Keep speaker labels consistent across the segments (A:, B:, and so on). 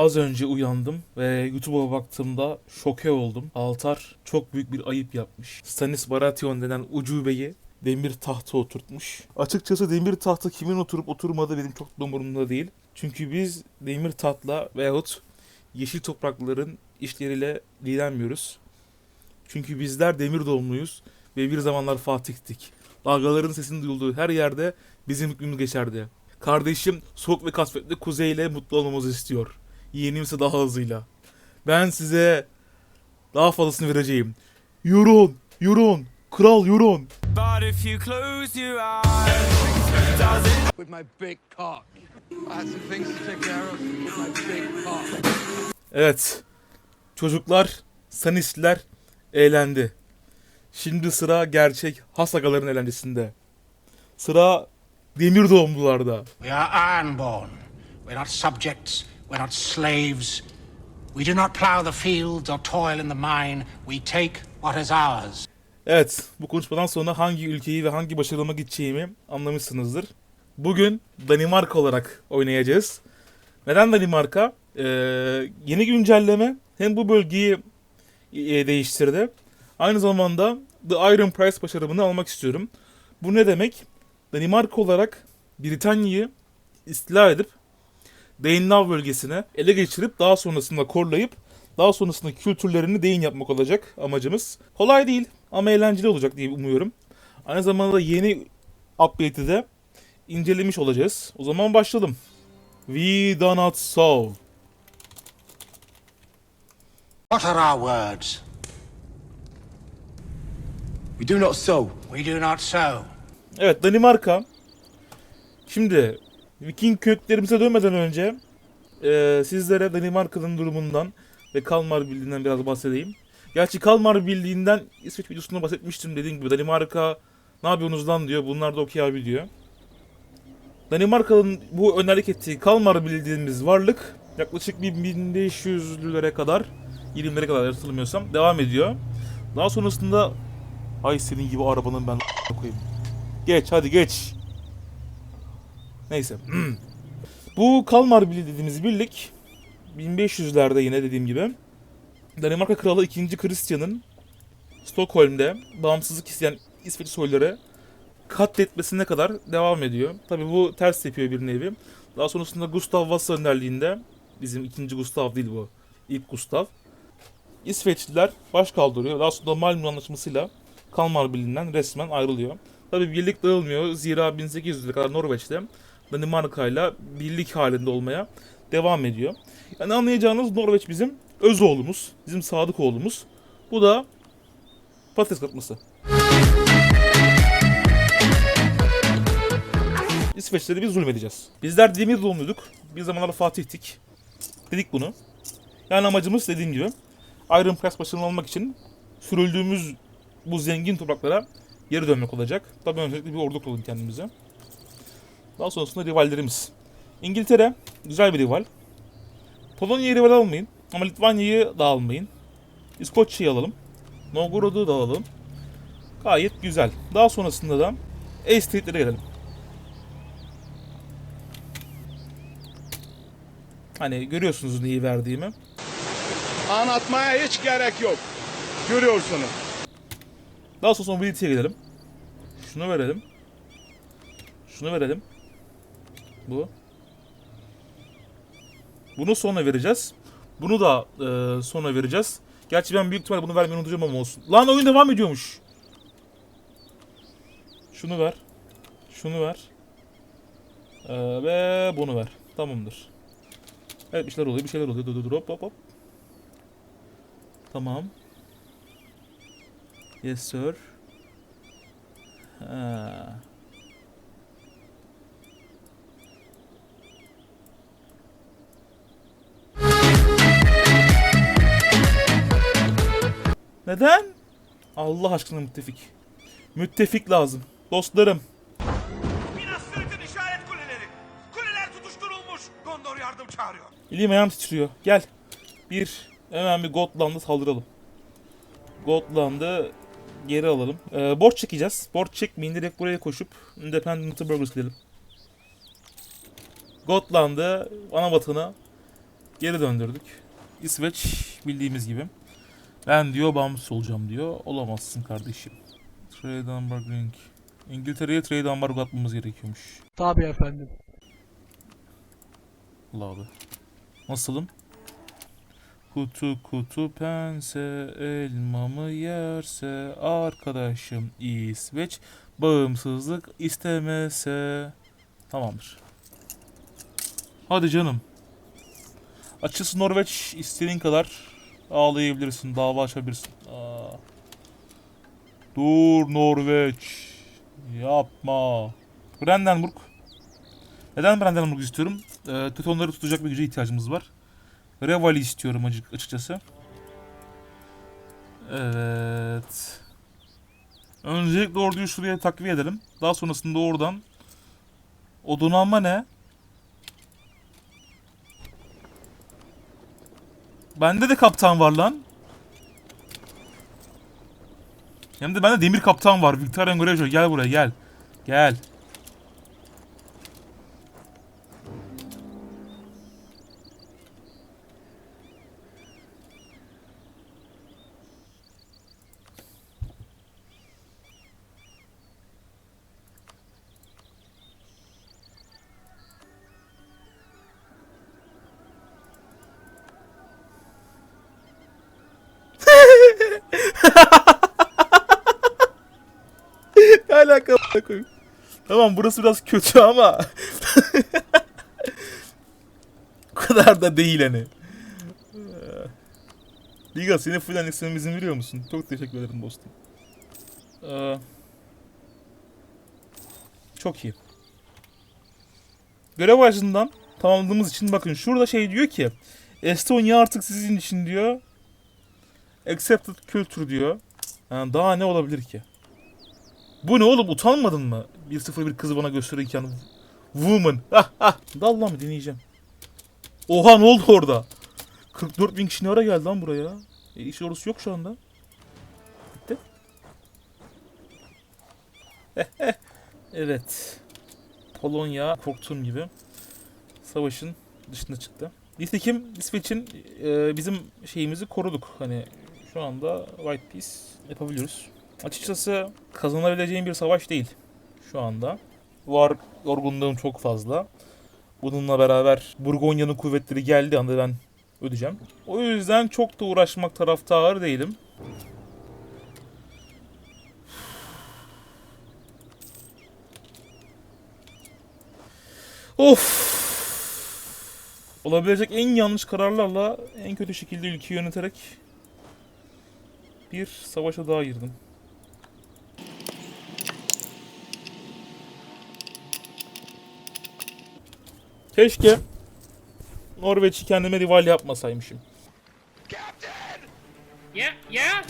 A: Az önce uyandım ve YouTube'a baktığımda şoke oldum. Altar çok büyük bir ayıp yapmış. Stanis Baratheon denen ucubeyi demir tahta oturtmuş. Açıkçası demir tahta kimin oturup oturmadığı benim çok da umurumda değil. Çünkü biz demir tahtla veyahut yeşil toprakların işleriyle ilgilenmiyoruz. Çünkü bizler demir doğumluyuz ve bir zamanlar Fatih'tik. Dalgaların sesinin duyulduğu her yerde bizim hükmümüz geçerdi. Kardeşim soğuk ve kasvetli kuzeyle mutlu olmamızı istiyor. Yeğenim ise daha hızlıyla. Ben size daha fazlasını vereceğim. Euron, Euron, kral Euron.
B: But if you close your eyes,
C: with my big cock. I had some things to take care of with my big cock.
A: Evet. Çocuklar, sanistler eğlendi. Şimdi sıra gerçek Hasagaların eğlencesinde. Sıra demir doğumlularda.
D: We are ironborn. We're not subjects. We're not slaves. We do not plow the fields or toil in the mine. We take what is ours.
A: Evet, bu konuşmadan sonra hangi ülkeyi ve hangi başarılıma gideceğimi anlamışsınızdır. Bugün Danimarka olarak oynayacağız. Neden Danimarka? Ee, yeni güncelleme hem bu bölgeyi e, değiştirdi. Aynı zamanda The Iron Prize başarımını almak istiyorum. Bu ne demek? Danimarka olarak Britanya'yı istila edip Danelaw bölgesine ele geçirip daha sonrasında korlayıp daha sonrasında kültürlerini deyin yapmak olacak amacımız. Kolay değil ama eğlenceli olacak diye umuyorum. Aynı zamanda yeni update'i de incelemiş olacağız. O zaman başlayalım. We do not solve.
D: What are our words?
E: We do not sow.
D: We do not sow.
A: Evet Danimarka. Şimdi Viking köklerimize dönmeden önce e, sizlere Danimarka'nın durumundan ve Kalmar Birliği'nden biraz bahsedeyim. Gerçi Kalmar Birliği'nden İsveç videosunda bahsetmiştim dediğim gibi Danimarka ne yapıyorsunuz lan diyor. Bunlar da okey abi diyor. Danimarka'nın bu önerlik ettiği Kalmar bildiğimiz varlık yaklaşık bir 1500'lülere kadar 20'lere kadar hatırlamıyorsam devam ediyor. Daha sonrasında ay senin gibi arabanın ben koyayım. Geç hadi geç. Neyse. Bu Kalmar Birliği dediğimiz birlik 1500'lerde yine dediğim gibi Danimarka Kralı 2. Christian'ın Stockholm'de bağımsızlık isteyen İsveç soyları katletmesine kadar devam ediyor. Tabi bu ters yapıyor bir nevi. Daha sonrasında Gustav Vasa önderliğinde bizim ikinci Gustav değil bu. ilk Gustav. İsveçliler baş kaldırıyor. Daha sonra Malmö Anlaşması'yla Kalmar Birliği'nden resmen ayrılıyor. Tabi birlik dağılmıyor. Zira 1800'lere kadar Norveç'te Danimarka ile birlik halinde olmaya devam ediyor. Yani anlayacağınız Norveç bizim öz oğlumuz. Bizim sadık oğlumuz. Bu da patates katması. İsveçlere biz zulmedeceğiz. Bizler demir doğumluyduk. Bir zamanlar Fatih'tik. Dedik bunu. Yani amacımız dediğim gibi Iron Press başarılı olmak için sürüldüğümüz bu zengin topraklara geri dönmek olacak. Tabii öncelikle bir ordu kuralım kendimize. Daha sonrasında rivallerimiz. İngiltere güzel bir rival. Polonya'yı rival almayın. Ama Litvanya'yı da almayın. İskoçya'yı alalım. Novgorod'u da alalım. Gayet güzel. Daha sonrasında da Estate'lere gelelim. Hani görüyorsunuz neyi verdiğimi.
F: Anlatmaya hiç gerek yok. Görüyorsunuz.
A: Daha sonra mobility'ye gelelim. Şunu verelim. Şunu verelim. Bu. Bunu sonra vereceğiz. Bunu da e, sonra vereceğiz. Gerçi ben büyük ihtimalle bunu vermeyi unutacağım ama olsun. Lan oyun devam ediyormuş. Şunu ver. Şunu ver. E, ve bunu ver. Tamamdır. Evet bir şeyler oluyor, bir şeyler oluyor. Dur dur dur hop hop hop. Tamam. Yes sir. Ha. Neden? Allah aşkına müttefik. Müttefik lazım. Dostlarım.
B: Minas Tirith'in işaret kuleleri. Kuleler tutuşturulmuş. Gondor yardım çağırıyor.
A: Elim ayağım titriyor. Gel. Bir hemen bir Gotland'a saldıralım. Gotland'ı geri alalım. Ee, borç çekeceğiz. Borç çekmeyin direkt buraya koşup Independent Burgers gidelim. Gotland'ı ana vatanı Geri döndürdük. İsveç bildiğimiz gibi. Ben diyor bağımsız olacağım diyor. Olamazsın kardeşim. Trade embargoing. İngiltere'ye trade embargo atmamız gerekiyormuş.
G: Tabii efendim.
A: Allah abi. Nasılım? Kutu kutu pense elmamı yerse arkadaşım İsveç bağımsızlık istemese tamamdır. Hadi canım. Açısı Norveç istediğin kadar ağlayabilirsin, dava açabilirsin. Aa. Dur Norveç. Yapma. Brandenburg. Neden Brandenburg istiyorum? Ee, Teutonları tutacak bir güce ihtiyacımız var. Revali istiyorum açıkçası. Evet. Öncelikle orduyu şuraya takviye edelim. Daha sonrasında oradan o donanma ne? Bende de kaptan var lan. Hem de bende demir kaptan var. Victorian Grejo gel buraya gel. Gel. Tamam burası biraz kötü ama o kadar da değil hani. Liga seni full anneksiyona izin veriyor musun? Çok teşekkür ederim dostum. Ee, çok iyi. Görev ağacından tamamladığımız için bakın şurada şey diyor ki Estonya artık sizin için diyor. Accepted culture diyor. Yani daha ne olabilir ki? Bu ne oğlum utanmadın mı? 1-0-1 kızı bana gösterirken Woman. Ah ah. Dal lan dinleyeceğim. Oha ne oldu orada? 44 bin kişi ne ara geldi lan buraya? E, iş orası yok şu anda. Bitti. evet. Polonya korktuğum gibi savaşın dışına çıktı. Nitekim İsveç'in e, bizim şeyimizi koruduk. Hani şu anda White Peace yapabiliyoruz. Açıkçası kazanabileceğim bir savaş değil şu anda. Var yorgunluğum çok fazla. Bununla beraber Burgonya'nın kuvvetleri geldi anda ben ödeyeceğim. O yüzden çok da uğraşmak taraftarı değilim. Of. Olabilecek en yanlış kararlarla en kötü şekilde ülkeyi yöneterek bir savaşa daha girdim. Keşke Norveç'i kendime rival yapmasaymışım.
H: Yeah, yeah.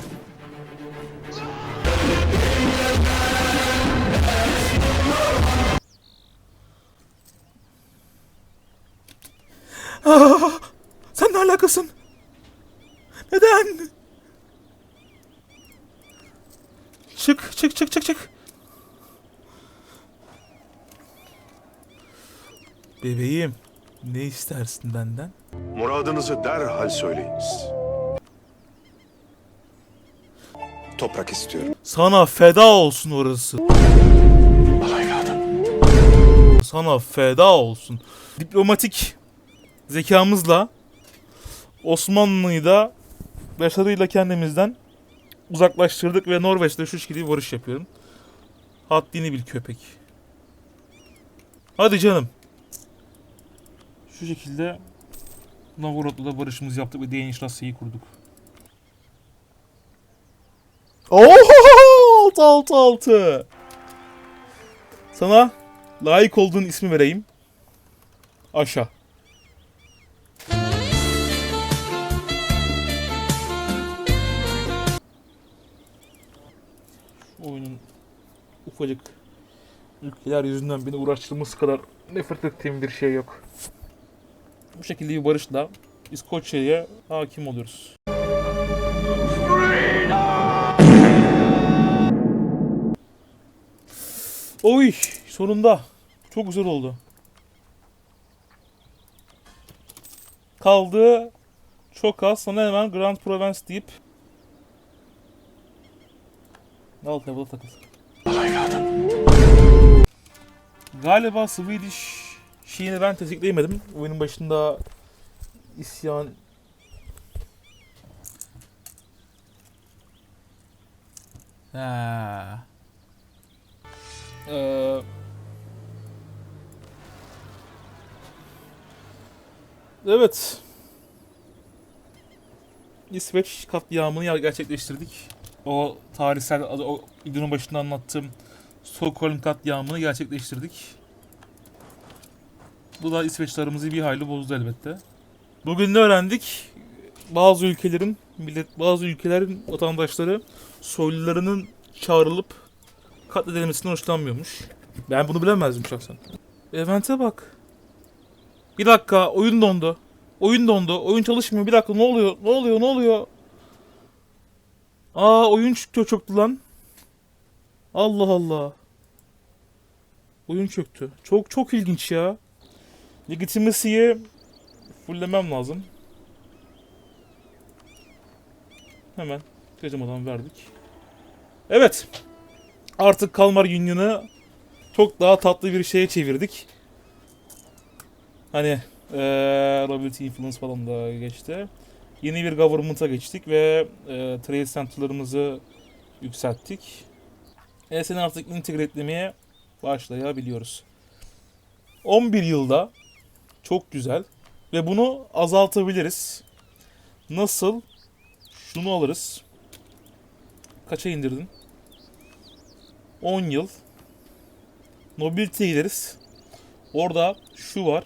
A: Sen ne alakasın? Neden? Çık, çık, çık, çık, çık. Bebeğim, ne istersin benden?
I: Muradınızı derhal söyleyiniz. Toprak istiyorum.
A: Sana feda olsun orası. Sana feda olsun. Diplomatik zekamızla Osmanlı'yı da başarıyla kendimizden uzaklaştırdık ve Norveç'te şu şekilde varış yapıyorum. Haddini bil köpek. Hadi canım. Şu şekilde Novgorod'la barışımızı yaptık ve Danish kurduk. Oho! 6 6 6. Sana layık olduğun ismi vereyim. Aşağı. Oyunun ufacık ülkeler yüzünden beni uğraştırması kadar nefret ettiğim bir şey yok. Bu şekilde bir barışla İskoçya'ya hakim oluyoruz. Oy sonunda. Çok güzel oldu. kaldı çok az. Sana hemen Grand Provence deyip Al tabela takıl. Galiba Swedish şeyini ben tetikleyemedim. Oyunun başında isyan Ha. Ee, evet. İsveç katliamını gerçekleştirdik. O tarihsel, o videonun başında anlattığım Stockholm katliamını gerçekleştirdik. Bu da İsveçlerimizi bir hayli bozdu elbette. Bugün ne öğrendik? Bazı ülkelerin, millet, bazı ülkelerin vatandaşları soylularının çağrılıp katledilmesinden hoşlanmıyormuş. Ben bunu bilemezdim şahsen. Event'e bak. Bir dakika oyun dondu. Oyun dondu. Oyun çalışmıyor. Bir dakika ne oluyor? Ne oluyor? Ne oluyor? Aa oyun çöktü, çöktü lan. Allah Allah. Oyun çöktü. Çok çok ilginç ya. Legitimacy'yi fulllemem lazım. Hemen kaçamadan verdik. Evet. Artık Kalmar Union'ı çok daha tatlı bir şeye çevirdik. Hani eee Royalty Influence falan da geçti. Yeni bir government'a geçtik ve eee trade center'larımızı yükselttik. ESN'i artık entegre etmeye başlayabiliyoruz. 11 yılda çok güzel ve bunu azaltabiliriz. Nasıl? Şunu alırız. Kaça indirdin? 10 yıl. Nobility'ye gideriz. Orada şu var.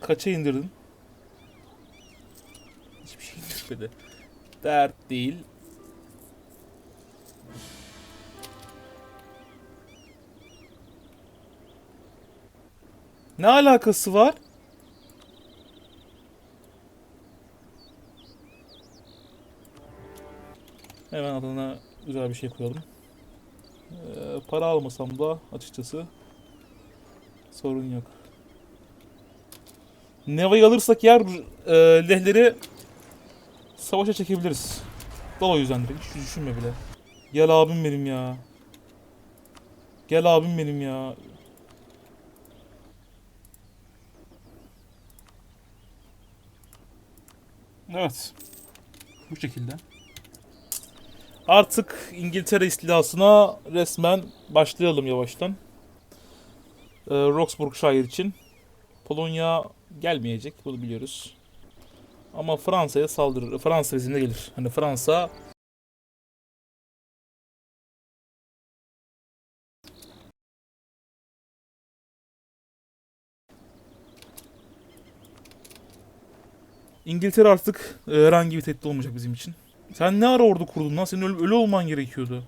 A: Kaça indirdin? Hiçbir şey indirmedi. Dert değil. Ne alakası var? Hemen adına güzel bir şey koyalım. Ee, para almasam da açıkçası sorun yok. Neva'yı alırsak yer e, lehleri savaşa çekebiliriz. Da o yüzden direkt hiç düşünme bile. Gel abim benim ya. Gel abim benim ya. Evet. Bu şekilde. Artık İngiltere istilasına resmen başlayalım yavaştan. Ee, Roxburghshire için. Polonya gelmeyecek bunu biliyoruz. Ama Fransa'ya saldırır. Fransa bizimle gelir. Hani Fransa İngiltere artık e, herhangi bir tehdit olmayacak bizim için. Sen ne ara ordu kurdun lan? Senin ölü, ölü olman gerekiyordu.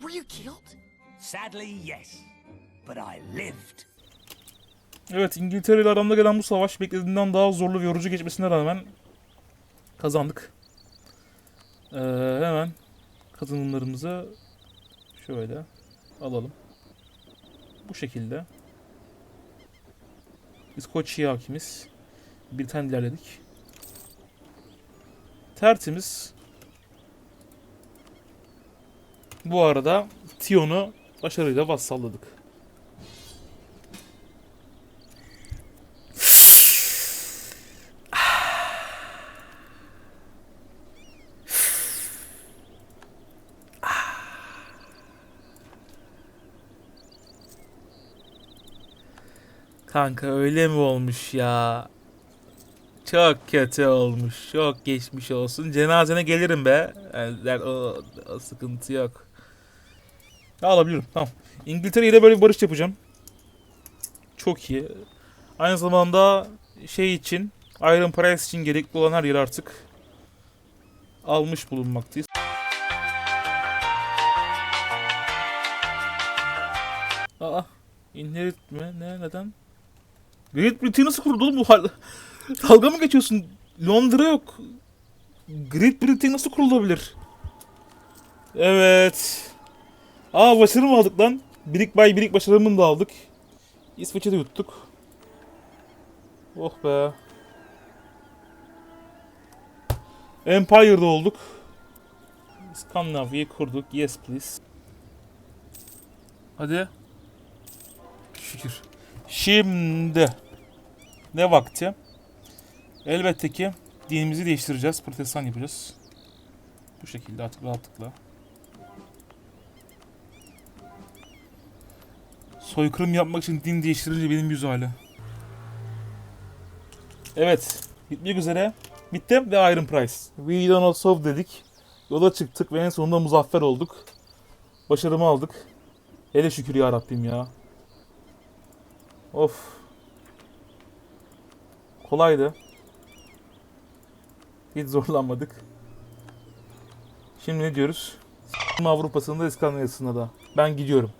G: Were you killed?
B: Sadly, yes. But I lived.
A: Evet İngiltere ile aramda gelen bu savaş beklediğinden daha zorlu ve yorucu geçmesine rağmen kazandık. Ee, hemen kazanımlarımızı şöyle alalım. Bu şekilde. İskoçya hakimiz. Britanya ilerledik. Tertemiz. Bu arada Tion'u başarıyla vassalladık. Kanka öyle mi olmuş ya? Çok kötü olmuş. Çok geçmiş olsun. Cenazene gelirim be. Yani der, o, o sıkıntı yok. Alabilirim. Tamam. İngiltere ile böyle bir barış yapacağım. Çok iyi. Aynı zamanda şey için Iron Price için gerekli olan her yeri artık almış bulunmaktayız. Aa, inherit mi? Ne? Neden? Great Britain nasıl kuruldu oğlum bu hal? Dalga mı geçiyorsun? Londra yok. Great Britain nasıl kurulabilir? Evet. Aa başarı mı aldık lan? Birik bay birik başarımını da aldık. İsveç'e de yuttuk. Oh be. Empire'da olduk. Skandinavya'yı kurduk. Yes please. Hadi. Şükür. Şimdi ne vakti? Elbette ki dinimizi değiştireceğiz. Protestan yapacağız. Bu şekilde artık rahatlıkla. Soykırım yapmak için din değiştirince benim yüz hali. Evet. Bitmek üzere. Bitti ve Iron Price. We don't solve dedik. Yola çıktık ve en sonunda muzaffer olduk. Başarımı aldık. Hele şükür ya Rabbim ya. Of. Kolaydı. Hiç zorlanmadık. Şimdi ne diyoruz? Avrupa'sında İskandinavya'sında da. Ben gidiyorum.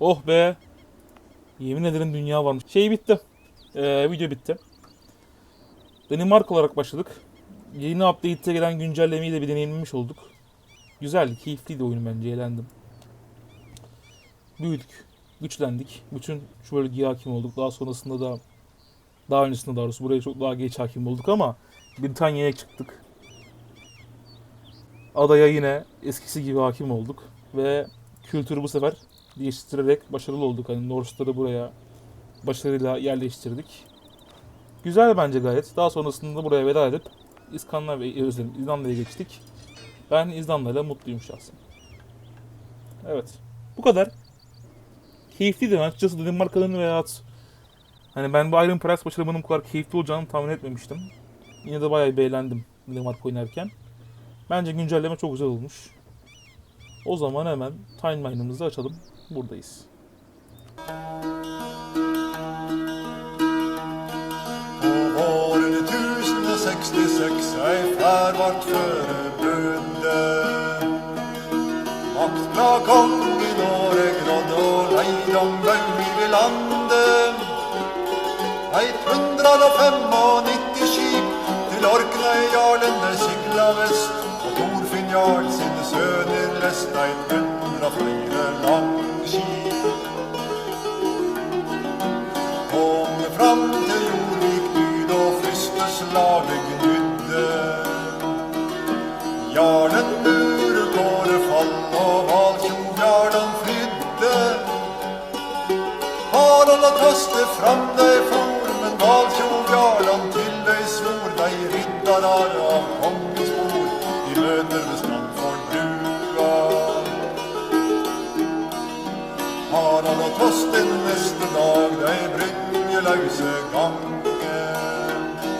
A: Oh be. Yemin ederim dünya varmış. Şey bitti. Ee, video bitti. Danimarka olarak başladık. Yeni update'te gelen güncellemeyi de bir deneyimlemiş olduk. Güzeldi, keyifliydi oyun bence, eğlendim. Büyüdük, güçlendik. Bütün şu bölgeye hakim olduk. Daha sonrasında da daha öncesinde daha doğrusu buraya çok daha geç hakim olduk ama Britanya'ya çıktık. Adaya yine eskisi gibi hakim olduk ve kültürü bu sefer değiştirerek başarılı olduk. Hani Norse'ları buraya başarıyla yerleştirdik. Güzel bence gayet. Daha sonrasında buraya veda edip İskandinavya, özür dilerim, İzlanda'ya geçtik. Ben İzlanda'yla mutluyum şahsen. Evet. Bu kadar. Keyifliydi. Açıkçası Danimarka'nın veya hani ben bu Iron Price başarımının bu kadar keyifli olacağını tahmin etmemiştim. Yine de bayağı bir eğlendim Danimarka oynarken. Bence güncelleme çok güzel olmuş. O zaman hemen timeline'ımızı açalım. Buradayız.
G: Åren 1066 195 skip til Orknøyjarlene sykla vest. Og Torfinn jarl sine sønner lesta 104 langskip. Kom fram til Jorvik byd og Frystes lage gnudde. Jarlen murer tårer fall, og Valkjordjarlan flydde. Harald har trøste fram deg av Dalfjord, Jarland, Tildøy, Dei riddarar av kongens bord. De møter ved Strandfordbrua. Harald og Tosten neste dag, dei brynjelause gang.